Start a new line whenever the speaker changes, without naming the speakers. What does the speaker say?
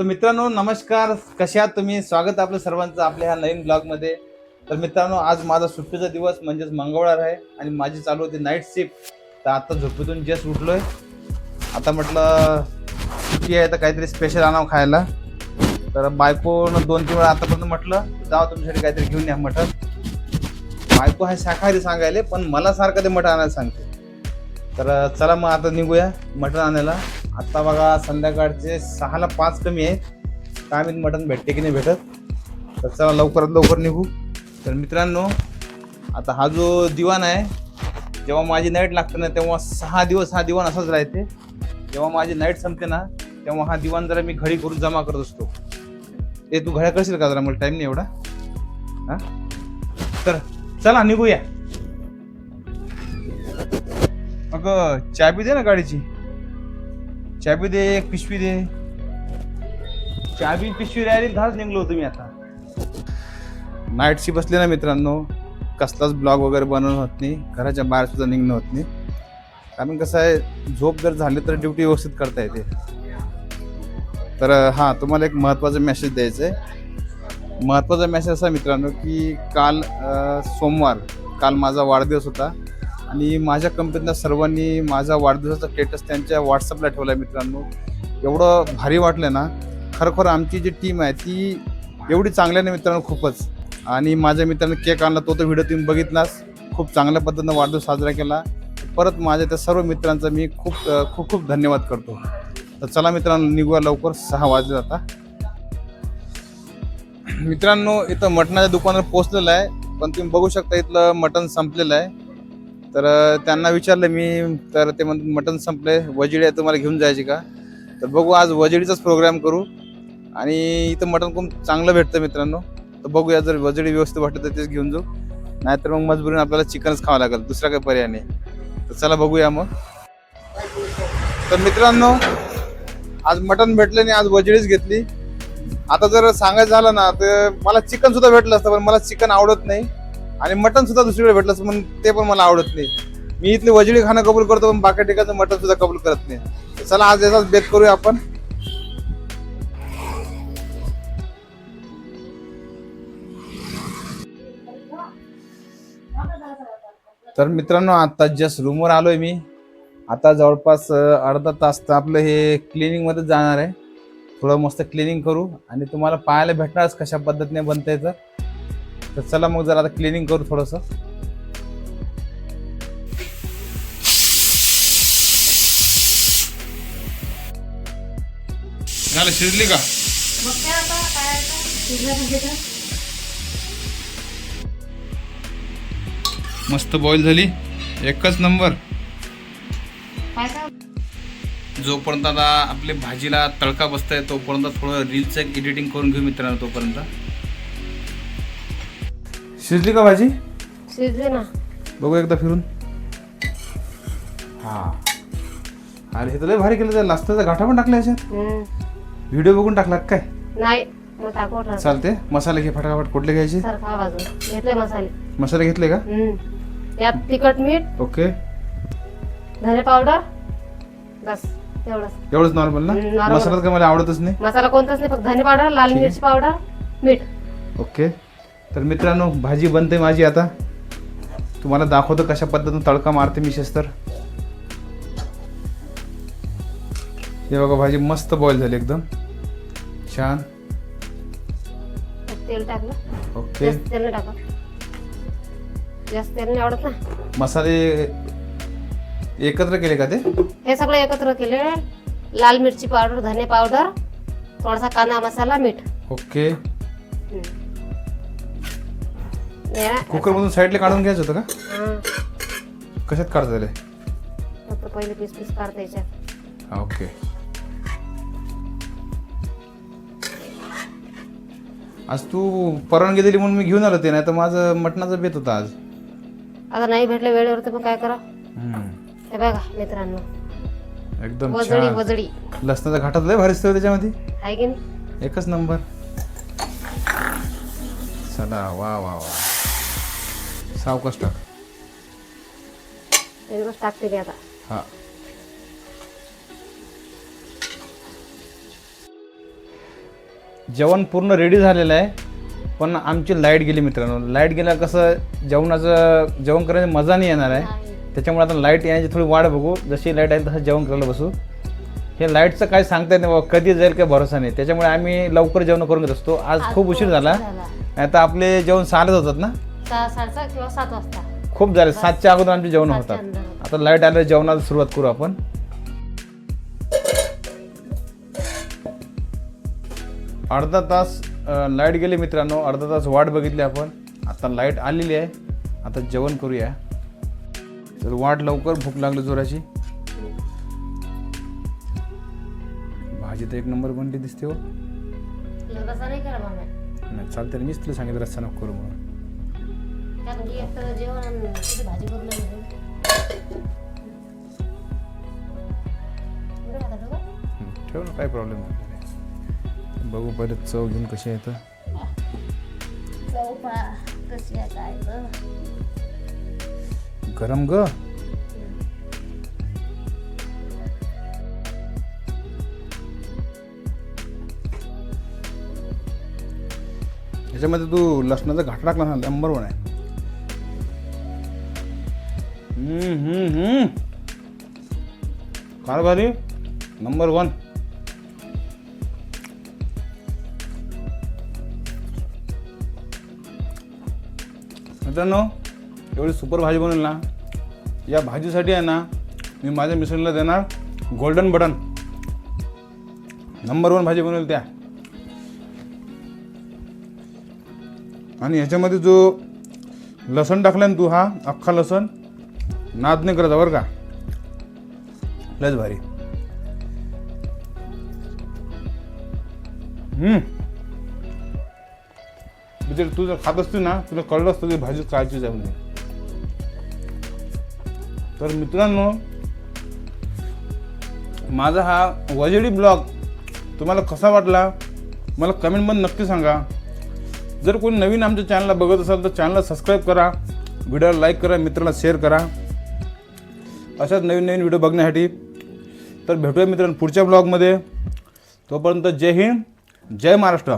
तर मित्रांनो नमस्कार. कशा आहात तुम्ही? स्वागत आपलं सर्वांचं आपल्या ह्या नवीन ब्लॉगमध्ये तर मित्रांनो आज माझा सुट्टीचा दिवस म्हणजेच मंगळवार आहे आणि माझी चालू होती नाईट शिफ्ट तर आता झोपेतून जस्ट उठलोय. आता म्हटलं सुट्टी आहे तर काहीतरी स्पेशल आणावं खायला. तर बायकोनं दोन तीन वेळा आतापर्यंत म्हटलं जावा तुमच्यासाठी काहीतरी घेऊन या मटण. बायको आहे शाकाहारी सांगायला पण मला सारखं ते मटण आणायला सांगते. तर चला मग आता निघूया मटण आणायला. आता बघा संध्याकाळचे सहाला पाच कमी आहेत काय मी मटण भेटते की नाही भेटत? तर चला लवकरात लवकर निघू. तर मित्रांनो आता हा जो दिवाण आहे जेव्हा माझी नाईट लागते ना तेव्हा सहा दिवस हा दिवाण असाच राहते. जेव्हा माझी नाईट संपते ना तेव्हा हा दिवाण जरा मी घडी करून जमा करत असतो. ते तू घड्या करशील का जरा? मला टाईम नाही एवढा. हां? तर चला निघूया. अगं चाबी दे ना गाडीची? चाबी दे एक पिशवी दे. चाबी पिशवी राहिली धाच निघलो होतो मी आता. नाईटशी बसले ना मित्रांनो कसलाच ब्लॉग वगैरे बनवणं होत नाही. घराच्या बाहेर सुद्धा निघणं होत नाही. कारण कसं आहे झोप जर झाली तर ड्युटी व्यवस्थित करता येते. तर हां तुम्हाला एक महत्त्वाचा मेसेज द्यायचा आहे. महत्त्वाचा मेसेज असा मित्रांनो की काल सोमवार काल माझा वाढदिवस होता. आणि माझ्या कंपनीतल्या सर्वांनी माझा वाढदिवसाचा स्टेटस त्यांच्या व्हॉट्सअपला ठेवला आहे मित्रांनो. एवढं भारी वाटलं ना खरोखर आमची जी टीम आहे ती एवढी चांगल्या नाही मित्रांनो खूपच. आणि माझ्या मित्रानं केक आणला तो तर व्हिडिओ तुम्ही बघितलास खूप चांगल्या पद्धतीनं वाढदिवस साजरा केला. परत माझ्या त्या सर्व मित्रांचा मी खूप खूप खूप धन्यवाद करतो. तर चला मित्रांनो निघूया लवकर. सहा वाजले आता. मित्रांनो इथं मटणाच्या दुकानावर पोहोचलेलं आहे. पण तुम्ही बघू शकता इथलं मटण संपलेलं आहे. तर त्यांना विचारलं मी तर ते म्हणत मटण संपले वजिडी आहे तुम्हाला घेऊन जायची का? तर बघू आज वजिडीचाच प्रोग्राम करू. आणि इथं मटण खूप चांगलं भेटतं मित्रांनो. तर बघूया जर वजडी व्यवस्थित वाटत तर तेच घेऊन जाऊ. नाहीतर मग मजबुरीने आपल्याला चिकनच खावं लागेल दुसरा काही पर्याय नाही. तर चला बघूया मग. तर मित्रांनो आज मटण भेटलं नाही आज वजडीच घेतली. आता जर सांगायचं झालं ना तर मला चिकन सुद्धा भेटलं असतं पण मला चिकन आवडत नाही. आणि मटन सुद्धा दुसरीकडे भेटलं पण ते पण मला आवडत नाही. मी इथले वजडी खाणं कबूल करतो पण बाकी ठिकाणचं मटन सुद्धा कबूल करत नाही. चला आज याचाच बेत करूया आपण. तर मित्रांनो आता जस्ट रूमवर आलोय मी. आता जवळपास अर्धा तास तर आपलं हे क्लिनिंगमध्ये जाणार आहे. थोडं मस्त क्लिनिंग करू. आणि तुम्हाला पाहायला भेटणारच कशा पद्धतीने बनता येतं तर चला मग जरा आता क्लिनिंग करू थोडंसं. झालं शिजली का?
मग काय आता? काय आता? शिजलं पाहिजे तर.
मस्त बॉईल झाली. एकच नंबर
काय काय
जोपर्यंत आता आपली भाजीला तडका बसताय तोपर्यंत थोडं रीलचं एक एडिटिंग करून घेऊ मित्रांनो तोपर्यंत. शिजली का भाजी?
शिजले ना.
बघू एकदा फिरून. हा. अरे हे तर लय भारी केलं त्या लास्टचा गाठा पण टाकला याच्यात.
हम्म.
व्हिडिओ बघून टाकला का काय?
नाही मग टाकू. राहतो
चालते मसाले घे फटाफट कुठले घ्यायचे?
सारखा बाजून घेतले मसाले.
मसाले घेतले का?
हम्म. तिखट मीठ
ओके.
धने पावडर बस तेवढंच
एवढंच नॉर्मल ना?
हम्म, normal.
मसाला का मला आवडतच नाही.
मसाला कोणताच नाही फक्त धने पावडर लाल. मिरची पावडर मीठ.
ओके. तर मित्रांनो भाजी बनते माझी आता. तुम्हाला दाखवतो कशा पद्धतीनं तडका मारते मी तर हे बघा भाजी मस्त बॉईल झाली एकदम. छान.
त्यात तेल टाकलं.
ओके.
तेल टाका जास्त तेल नाही आवडत ना.
मसाले एकत्र केले का ते?
हे सगळं एकत्र केले. लाल मिरची पावडर धने पावडर थोडासा कांदा मसाला मीठ.
ओके.
हम्म.
कुकर मधून साईडला काढून घ्यायचं होतं का. कशात काढता
फक्त पहिले पीस पीस
ओके. आज तू परवानगी दिली म्हणून मी घेऊन आलो ते नाही तर माझं मटणाचा बेत होता आज.
आता नाही भेटलं वेळेवर तर मग काय करा.
हम्म.
हे बघा मित्रांनो.
एकदम
वजडी
छान.
वजडी.
लसणाचा घाटात लय भारी असतं त्याच्यामध्ये.
आहे की नाही?
एकच नंबर. चला वा वा वा. सावकाश टाक
टाकते मी आता
हा जेवण पूर्ण रेडी झालेलं आहे. पण आमची लाइट गेली मित्रांनो. लाइट गेल्या कसं जेवणाचं जेवण करायची मजा नाही येणार आहे. त्याच्यामुळे आता लाइट येण्याची थोडी वाट बघू. जशी लाइट आहे तसं जेवण करायला बसू. हे लाईटचं काय सांगता येत नाही बाबा. कधी जाईल काही भरोसा नाही. त्याच्यामुळे आम्ही लवकर जेवण करून घेत असतो. आज खूप उशीर झाला. आता आपले जेवण सहालाच होतात ना?
किंवा सात वाजता.
खूप झाले. सातच्या अगोदर आमचे जेवण
सातच्या
होतात.
अंदर.
आता लाइट आल्यावर जेवणाला सुरुवात करू आपण. अर्धा तास लाइट गेली मित्रांनो. अर्धा तास वाट बघितली आपण. आता लाइट आलेली आहे. आता जेवण करूया. तर वाट लवकर. भूक लागली जोराची. भाजी तर एक नंबर बनली दिसते हो.
नाही करा मामा
नाही चालते मीच तुला सांगितलं रस्ता नको करू म्हणून.
कारण की एक तर जेवण आणि त्याची भाजी करून नाही मिळेल. बरं आता बघा.
ठेव ना काही प्रॉब्लेम नाही बघू परत चव घेऊन कशी येतं
चव पहा कशी आहे काय.
गरम ग याच्यामध्ये तू लसणाचा घाट टाकला ना नंबर वन आहे कारभारी भारी नंबर वन. मित्रांनो एवढी सुपर भाजी बनवेल ना या भाजीसाठी आहे ना मी माझ्या मिसळीला देणार गोल्डन बटन नंबर वन भाजी बनवेल त्या. आणि ह्याच्यामध्ये जो लसण टाकला ना तू हा अख्खा लसण नाद नाही करायचा बरं का? लयच भारी. हम्म. म्हणजे तू जर खात असतो ना तुला कळलं असतं की भाजी खायची आहे म्हणजे तर मित्रांनो माझा हा वजेडी ब्लॉग तुम्हाला कसा वाटला मला कमेंटमध्ये नक्की सांगा. जर कोणी नवीन आमच्या चॅनलला बघत असाल तर चॅनलला सबस्क्राईब करा. व्हिडिओला लाईक करा मित्राला शेअर करा. अशाच नवीन नवीन व्हिडिओ बघण्यासाठी तर भेटूया मित्रांनो पुढच्या ब्लॉगमध्ये. तोपर्यंत जय हिंद जय महाराष्ट्र.